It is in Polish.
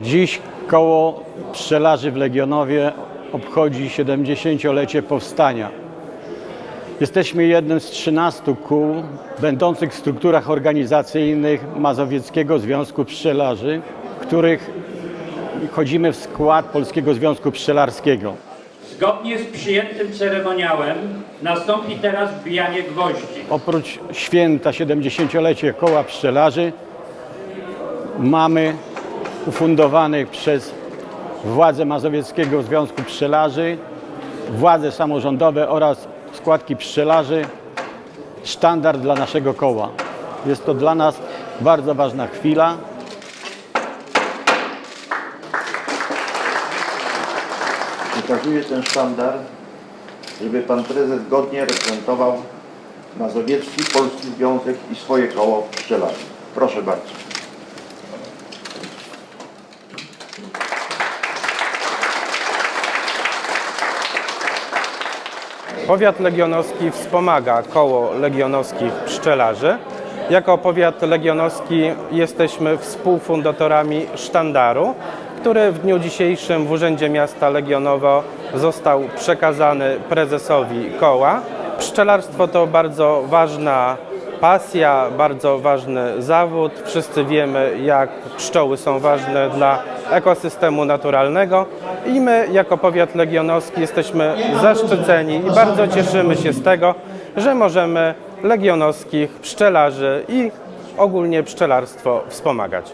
Dziś koło pszczelarzy w Legionowie obchodzi 70-lecie powstania. Jesteśmy jednym z 13 kół będących w strukturach organizacyjnych Mazowieckiego Związku Pszczelarzy, których wchodzimy w skład Polskiego Związku Pszczelarskiego. Zgodnie z przyjętym ceremoniałem nastąpi teraz wbijanie gwoździ. Oprócz święta 70-lecie koła pszczelarzy mamy ufundowany przez władze Mazowieckiego Związku Pszczelarzy, władze samorządowe oraz składki pszczelarzy sztandar dla naszego koła. Jest to dla nas bardzo ważna chwila. Przekazuję ten sztandar, żeby pan prezes godnie reprezentował Mazowiecki Polski Związek i swoje koło pszczelarzy. Proszę bardzo. Powiat legionowski wspomaga koło legionowskich pszczelarzy. Jako powiat legionowski jesteśmy współfundatorami sztandaru, który w dniu dzisiejszym w Urzędzie Miasta Legionowo został przekazany prezesowi koła. Pszczelarstwo to bardzo ważna pasja, bardzo ważny zawód. Wszyscy wiemy, jak pszczoły są ważne dla ekosystemu naturalnego i my jako powiat legionowski jesteśmy zaszczyceni i bardzo cieszymy się z tego, że możemy legionowskich pszczelarzy i ogólnie pszczelarstwo wspomagać.